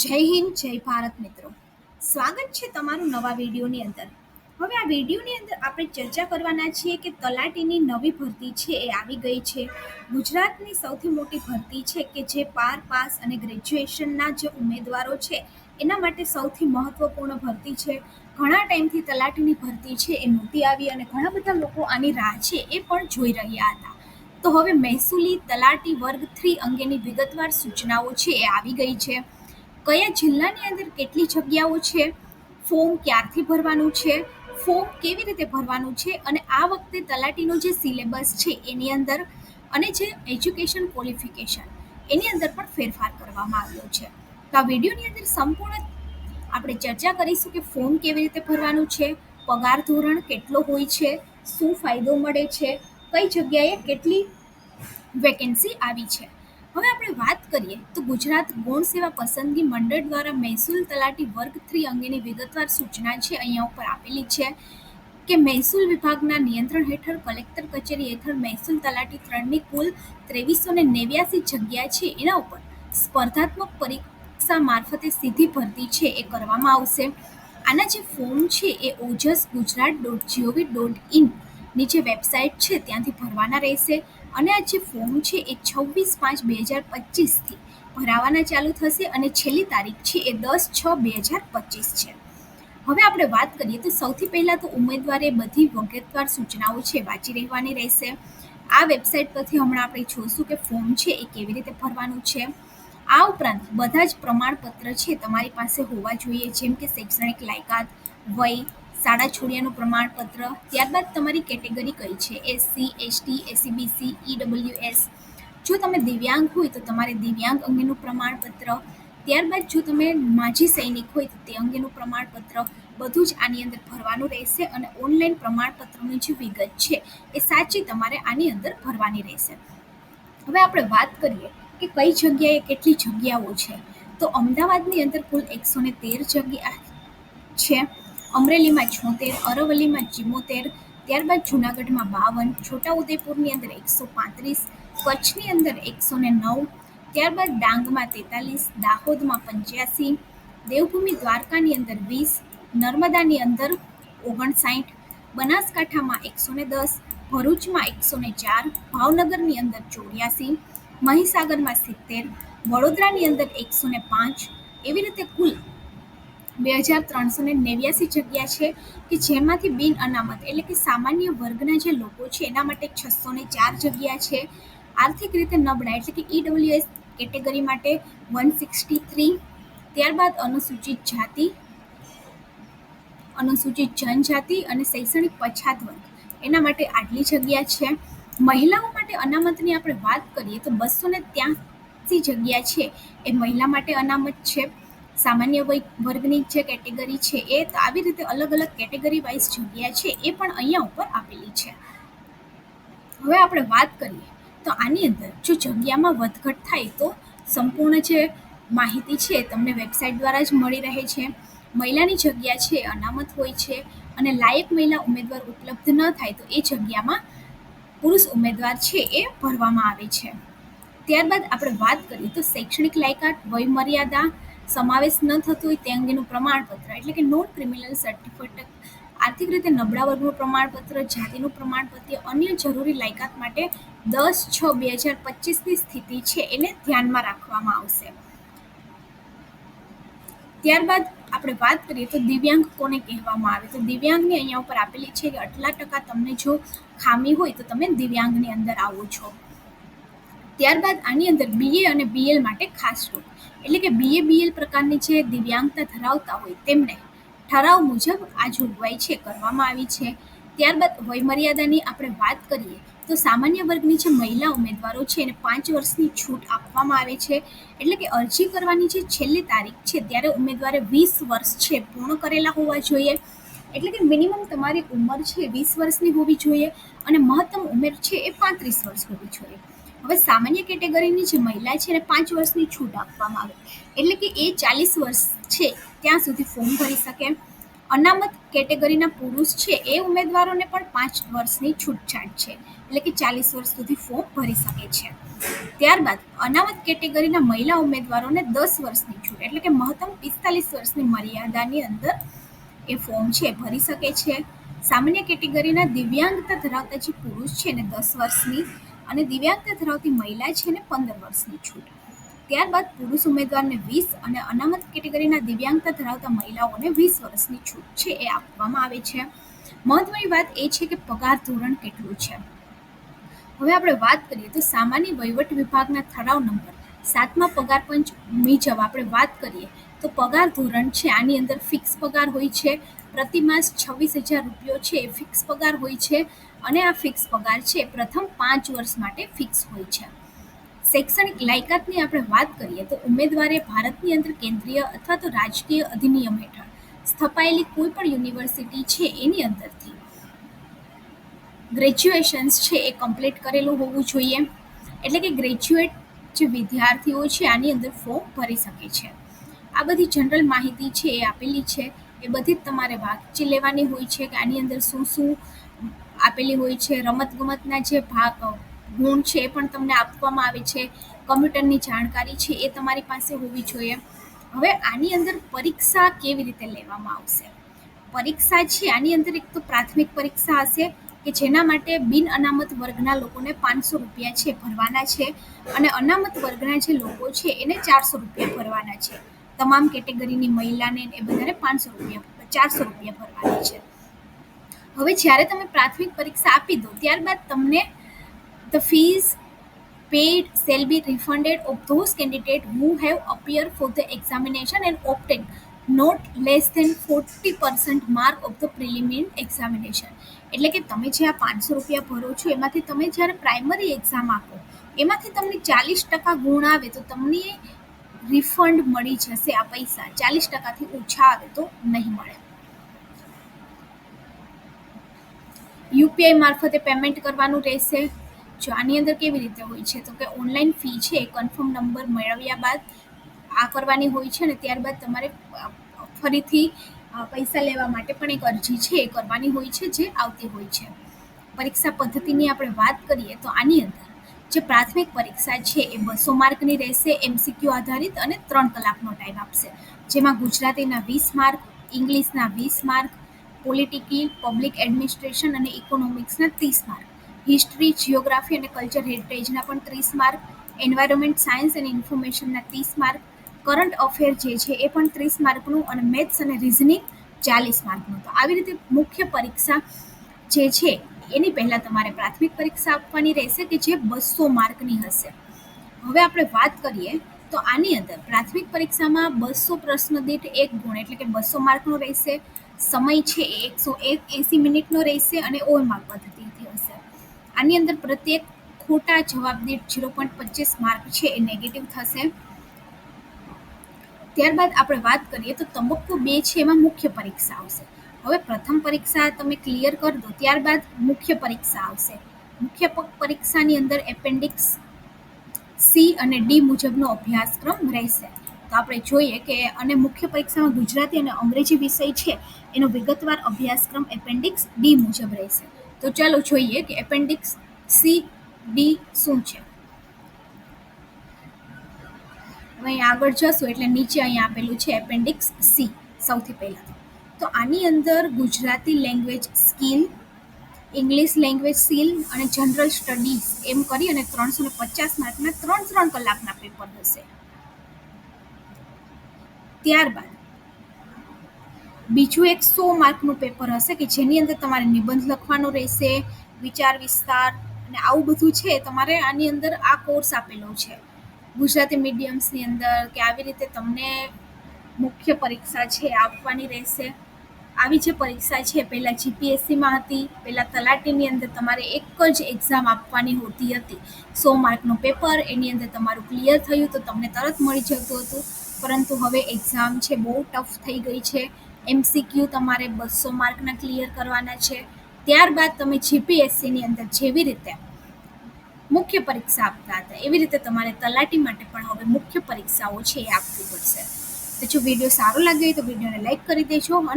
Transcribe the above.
જય હિન્દ, જય ભારત મિત્રો. સ્વાગત છે તમારું નવા વિડીયોની અંદર. હવે આ વિડીયોની અંદર આપણે ચર્ચા કરવાના છીએ કે તલાટીની નવી ભરતી છે એ આવી ગઈ છે. ગુજરાતની સૌથી મોટી ભરતી છે કે જે પાર પાસ અને ગ્રેજ્યુએશનના જે ઉમેદવારો છે, એના માટે સૌથી મહત્વપૂર્ણ ભરતી છે. ઘણા ટાઈમથી તલાટીની ભરતી છે એ મોટી આવી અને ઘણા બધા લોકો આની રાહ છે એ પણ જોઈ રહ્યા હતા. તો હવે મહેસૂલી તલાટી વર્ગ થ્રી અંગેની વિગતવાર સૂચનાઓ છે એ આવી ગઈ છે. કયા જિલ્લાની અંદર કેટલી જગ્યાઓ છે? ફોર્મ ક્યારથી ભરવાનું છે? ફોર્મ કેવી રીતે ભરવાનું છે? અને આ વખતે તલાટીનો જે સિલેબસ છે એની અંદર અને જે એજ્યુકેશન ક્વોલિફિકેશન એની અંદર પણ ફેરફાર કરવામાં આવ્યો છે. તો આ વિડીયોની અંદર સંપૂર્ણ આપણે ચર્ચા કરીશું કે ફોર્મ કેવી રીતે ભરવાનું છે, પગાર ધોરણ કેટલો હોય છે, શું ફાયદો મળે છે, કઈ જગ્યાએ કેટલી વેકેન્સી આવી છે. હવે આપણે વાત કરીએ તો ગુજરાત ગૌણ સેવા પસંદગી મંડળ દ્વારા મહેસૂલ તલાટી વર્ગ થ્રી અંગેની વિગતવાર સૂચના છે. અહીંયા ઉપર આપેલી છે કે મહેસૂલ વિભાગના નિયંત્રણ હેઠળ કલેક્ટર કચેરી હેઠળ મહેસૂલ તલાટી ત્રણની કુલ ત્રેવીસો ને નેવ્યાસી જગ્યા છે. એના ઉપર સ્પર્ધાત્મક પરીક્ષા મારફતે સીધી ભરતી છે એ કરવામાં આવશે. આના જે ફોર્મ છે એ Ojas Gujarat dot G O V dot ઇનની જે વેબસાઇટ છે. ત્યાંથી ભરવાના રહેશે. અને આ જે ફોર્મ છે એ છવ્વીસ પાંચ બે હજાર પચીસથી. ભરાવાના ચાલુ થશે અને છેલ્લી તારીખ છે એ દસ છ બે હજાર પચીસ છે. હવે આપણે વાત કરીએ તો સૌથી પહેલાં તો ઉમેદવારે બધી વિગતવાર સૂચનાઓ છે વાંચી રહેવાની રહેશે. આ વેબસાઇટ પરથી હમણાં આપણે જોઈશું કે ફોર્મ છે એ કેવી રીતે ભરવાનું છે. આ ઉપરાંત બધા જ પ્રમાણપત્ર છે તમારી પાસે હોવા જોઈએ, જેમ કે શૈક્ષણિક લાયકાત, વય શાળા છોડ્યાનું પ્રમાણપત્ર. ત્યારબાદ તમારી કેટેગરી કઈ છે? એસસી એસટી એસીબીસી ઈડબ્લ્યુએસ જો તમે દિવ્યાંગ હોય તો તમારે દિવ્યાંગ અંગેનું પ્રમાણપત્ર. ત્યારબાદ જો તમે માજી સૈનિક હોય તો તે અંગેનું પ્રમાણપત્ર. બધું જ આની અંદર ભરવાનું રહેશે અને ઓનલાઈન પ્રમાણપત્રની જે વિગત છે એ સાચી તમારે આની અંદર ભરવાની રહેશે. હવે આપણે વાત કરીએ કે કઈ જગ્યાએ કેટલી જગ્યાઓ છે. તો અમદાવાદની અંદર કુલ એકસો ને તેર જગ્યા છે. અમરેલીમાં છોતેર, અરવલ્લીમાં ચિમોતેર, ત્યારબાદ જુનાગઢમાં બાવન, છોટાઉદેપુરની અંદર એકસો પાંત્રીસ, કચ્છની અંદર એકસો ને નવ, ત્યારબાદ ડાંગમાં તેતાલીસ, દાહોદમાં પંચ્યાસી, દેવભૂમિ દ્વારકાની અંદર વીસ, નર્મદાની અંદર ઓગણસાઠ, બનાસકાંઠામાં એકસો ને દસ, ભરૂચમાં એકસો ને ચાર, ભાવનગરની અંદર ચોર્યાસી, મહીસાગરમાં સિત્તેર, વડોદરાની અંદર એકસો ને પાંચ, એવી રીતે કુલ બે હજાર ત્રણસો ને નેવ્યાસી જગ્યા છે કે જેમાંથી બિન અનામત એટલે કે સામાન્ય વર્ગના જે લોકો છે, એના માટે છસો ને ચાર જગ્યા છે. આર્થિક રીતે નબળા એટલે કે ઈડબ્લ્યુએસ કેટેગરી માટે વન સિક્સટી થ્રી, ત્યારબાદ અનુસૂચિત જાતિ, અનુસૂચિત જનજાતિ અને શૈક્ષણિક પછાત વર્ગ. એના માટે આટલી જગ્યા છે. મહિલાઓ માટે અનામતની આપણે વાત કરીએ તો બસો ને ત્યાંસી જગ્યા છે. એ મહિલા માટે અનામત છે. સામાન્ય વર્ગની જે કેટેગરી છે એ આવી રીતે અલગ અલગ કેટેગરી વાઇઝ જગ્યા છે એ પણ અહીંયા ઉપર આપેલી છે. હવે આપણે વાત કરીએ તો આની અંદર જો જગ્યામાં વધઘટ થાય તો સંપૂર્ણ જે માહિતી છે તમને વેબસાઇટ દ્વારા જ મળી રહે છે. મહિલાની જગ્યા છે, અનામત હોય છે અને લાયક મહિલા ઉમેદવાર ઉપલબ્ધ ન થાય તો એ જગ્યામાં પુરુષ ઉમેદવાર છે એ ભરવામાં આવે છે. ત્યારબાદ આપણે વાત કરીએ તો શૈક્ષણિક લાયકાત વય મર્યાદા સમાવેશ ન થતો હોય તે અંગેનું પ્રમાણપત્ર, એટલે કે નોન ક્રિમિનલ સર્ટિફિકેટ આર્થિક રીતે નબળા વર્ગનું પ્રમાણપત્ર, જાતિનું પ્રમાણપત્ર અન્ય જરૂરી લાયકાત માટે દસ છ બે હજાર પચીસની સ્થિતિ છે એને ધ્યાનમાં રાખવામાં આવશે. ત્યારબાદ આપણે વાત કરીએ તો દિવ્યાંગ કોને કહેવામાં આવે? તો દિવ્યાંગની અહીંયા ઉપર આપેલી છે કે આટલા ટકા તમને જો ખામી હોય તો તમે દિવ્યાંગની અંદર આવો છો. ત્યારબાદ આની અંદર બીએ અને બીએલ માટે ખાસ રૂપ એટલે કે બીએ બીએલ પ્રકારની જે દિવ્યાંગતા ધરાવતા હોય તેમને ઠરાવ મુજબ આ જોગવાઈ છે, કરવામાં આવી છે. ત્યારબાદ વયમર્યાદાની આપણે વાત કરીએ, તો સામાન્ય વર્ગની જે મહિલા ઉમેદવારો છે, એને પાંચ વર્ષની છૂટ આપવામાં આવે છે. એટલે કે અરજી કરવાની જે છેલ્લી તારીખ છે, ત્યારે ઉમેદવારે વીસ વર્ષ છે પૂર્ણ કરેલા હોવા જોઈએ. એટલે કે મિનિમમ તમારી ઉંમર છે વીસ વર્ષની હોવી જોઈએ અને મહત્તમ ઉંમર છે એ પાંત્રીસ વર્ષ હોવી જોઈએ. હવે સામાન્ય કેટેગરીની જે મહિલા છે એને પાંચ વર્ષની છૂટ આપવામાં આવે. એટલે કે એ ચાલીસ વર્ષ છે, ત્યાં સુધી ફોર્મ ભરી શકે અનામત કેટેગરીના પુરુષ છે, એ ઉમેદવારોને પણ પાંચ વર્ષની છૂટછાટ છે. એટલે કે ચાલીસ વર્ષ સુધી ફોર્મ ભરી શકે છે. ત્યારબાદ અનામત કેટેગરીના મહિલા ઉમેદવારોને દસ વર્ષની છૂટ, એટલે કે મહત્તમ પિસ્તાલીસ વર્ષની મર્યાદાની અંદર એ ફોર્મ છે ભરી શકે છે. સામાન્ય કેટેગરીના દિવ્યાંગતા ધરાવતા જે પુરુષ છે એને દસ વર્ષની અને દિવ્યાંગતા ધરાવતી મહિલા છે ને પંદર વર્ષની છૂટ. ત્યારબાદ પુરુષ ઉમેદવારને વીસ અને અનામત કેટેગરીના દિવ્યાંગતા ધરાવતા મહિલાઓને વીસ વર્ષની છૂટ છે એ આપવામાં આવે છે. મહત્વની વાત એ છે કે પગાર ધોરણ કેટલું છે. હવે આપણે વાત કરીએ તો સામાન્ય વહીવટ વિભાગના ઠરાવ નંબર સાતમા પગાર પંચ મુજબ આપણે વાત કરીએ તો પગાર ધોરણ છે, આની અંદર ફિક્સ પગાર હોય છે, પ્રતિ માસ છવ્વીસ હજાર રૂપિયો છે, એ ફિક્સ પગાર હોય છે. અને આ ફિક્સ પગાર છે, પ્રથમ પાંચ વર્ષ માટે ફિક્સ હોય છે. શૈક્ષણિક લાયકાતની આપણે વાત કરીએ તો ઉમેદવારે ભારતની અંદર કેન્દ્રીય અથવા તો રાજકીય અધિનિયમ હેઠળ સ્થપાયેલી કોઈ પણ યુનિવર્સિટી છે એની અંદરથી. ગ્રેજ્યુએશન્સ છે એ કમ્પ્લીટ કરેલું હોવું જોઈએ. એટલે કે ગ્રેજ્યુએટ જે વિદ્યાર્થીઓ છે આની અંદર ફોર્મ ભરી શકે છે. આ બધી જનરલ માહિતી છે એ આપેલી છે. એ બધી જ તમારે વાંચી લેવાની હોય છે કે આની અંદર શું શું આપેલી હોય છે, રમતગમતના જે ભાગ, ગુણ છે એ પણ તમને આપવામાં આવે છે, કમ્પ્યુટરની જાણકારી છે એ તમારી પાસે હોવી જોઈએ. હવે આની અંદર પરીક્ષા કેવી રીતે લેવામાં આવશે? પરીક્ષા છે, આની અંદર એક તો પ્રાથમિક પરીક્ષા હશે કે જેના માટે બિન અનામત વર્ગના લોકોને પાંચસો રૂપિયા છે ભરવાના છે અને અનામત વર્ગના જે લોકો છે એને ચારસો રૂપિયા ભરવાના છે. તમામ કેટેગરીની મહિલાને એ બધાને પાંચસો રૂપિયા, ચારસો રૂપિયા ભરવાના છે. હવે જ્યારે તમે પ્રાથમિક પરીક્ષા આપી દો ત્યારબાદ તમને the fees paid shall be refunded of those candidates who have appeared for the examination and obtained not less than 40% mark of the preliminary examination એટલે કે તમે જે આ પાંચસો રૂપિયા ભરો છો એમાંથી તમે જ્યારે પ્રાઇમરી એક્ઝામ આપો એમાંથી તમને ચાલીસ ટકા ગુણ આવે તો તમને રિફંડ મળી જશે આ પૈસા ચાલીસ ટકાથી ઓછા આવે તો નહીં મળે યુપીઆઈ મારફતે પેમેન્ટ કરવાનું રહેશે. જો આની અંદર કેવી રીતે હોય છે? તો કે ઓનલાઈન ફી છે, એ કન્ફર્મ નંબર મેળવ્યા બાદ આ કરવાની હોય છે અને ત્યારબાદ તમારે ફરીથી પૈસા લેવા માટે પણ એક અરજી છે, એ કરવાની હોય છે જે આવતી હોય છે. પરીક્ષા પદ્ધતિની આપણે વાત કરીએ તો આની અંદર જે પ્રાથમિક પરીક્ષા છે એ બસો માર્કની રહેશે, એમસીક્યુ આધારિત અને ત્રણ કલાકનો ટાઈમ આપશે. જેમાં ગુજરાતીના વીસ માર્ક, ઇંગ્લિશના વીસ માર્ક પોલિટિકલ પબ્લિક એડમિનિસ્ટ્રેશન અને ઇકોનોમિક્સના ત્રીસ માર્ક. હિસ્ટ્રી જિયોગ્રાફી અને કલ્ચર હેરિટેજના પણ ત્રીસ માર્ક. એન્વાયરમેન્ટ સાયન્સ અને ઇન્ફોર્મેશનના ત્રીસ માર્ક. કરંટ અફેર જે છે એ પણ ત્રીસ માર્કનું અને મેથ્સ અને રિઝનિંગ ચાલીસ માર્કનું. તો આવી રીતે મુખ્ય પરીક્ષા જે છે, એની પહેલાં તમારે પ્રાથમિક પરીક્ષા આપવાની રહેશે કે જે બસો માર્કની હશે. હવે આપણે વાત કરીએ તો આની અંદર પ્રાથમિક પરીક્ષામાં બસો પ્રશ્ન દીઠ એક ગુણ, એટલે કે બસો માર્કનો રહેશે, સમય છે એકસો એક, એંસી મિનિટનો રહેશે અને ઓલ માર્ક પદ્ધતિથી હશે. આની અંદર પ્રત્યેક ખોટા જવાબ દીઠ ઝીરો પોઈન્ટ પચીસ માર્ક છે એ નેગેટિવ થશે. ત્યારબાદ આપણે વાત કરીએ તો તબક્કો બે છે એમાં મુખ્ય પરીક્ષા આવશે. હવે પ્રથમ પરીક્ષા તમે ક્લિયર કરી દો, ત્યારબાદ મુખ્ય પરીક્ષા આવશે. મુખ્ય પરીક્ષાની અંદર એપેન્ડિક્સ સી અને ડી મુજબનો અભ્યાસક્રમ રહેશે. તો આપણે જોઈએ કે અને મુખ્ય પરીક્ષામાં ગુજરાતી અને અંગ્રેજી વિષય છે, એનો વિગતવાર અભ્યાસક્રમ એપેન્ડિક્સ ડી મુજબ રહેશે. તો ચાલો જોઈએ કે એપેન્ડિક્સ સી, ડી શું છે. હવે અહીં આગળ જશું, એટલે નીચે અહીંયા આપેલું છે એપેન્ડિક્સ સી, સૌથી પહેલાં. તો આની અંદર Gujarati language skill English language skill અને જનરલ સ્ટડીઝ એમ કરી અને ત્રણસો ને પચાસ માર્કના ત્રણ ત્રણ કલાકના પેપર હશે. ત્યારબાદ, બીજું એક સો માર્કનું પેપર હશે કે જેની અંદર તમારે નિબંધ લખવાનો રહેશે, વિચાર વિસ્તાર અને આવું બધું છે, તમારે આની અંદર આ કોર્સ આપેલો છે. ગુજરાતી મીડિયમ્સની અંદર કે આવી રીતે તમને મુખ્ય પરીક્ષા છે આપવાની રહેશે. આવી જે પરીક્ષા છે, પહેલાં જીપીએસસીમાં હતી, પહેલાં તલાટીની અંદર તમારે એક જ એક્ઝામ આપવાની હોતી હતી. સો માર્કનું પેપર એની અંદર તમારું ક્લિયર થયું તો તમને તરત મળી જતું હતું. પરંતુ હવે એક્ઝામ છે, બહુ ટફ થઈ ગઈ છે. એમસીક્યુ તમારે બસો માર્કના ક્લિયર કરવાના છે. ત્યારબાદ તમે જીપીએસસીની અંદર જેવી રીતે મુખ્ય પરીક્ષા આપતા હતા, એવી રીતે તમારે તલાટી માટે પણ હવે મુખ્ય પરીક્ષાઓ છે એ આપવી પડશે. તો જો વીડિયો સારો લાગે તો વિડીયોને લાઈક કરી દેજો અને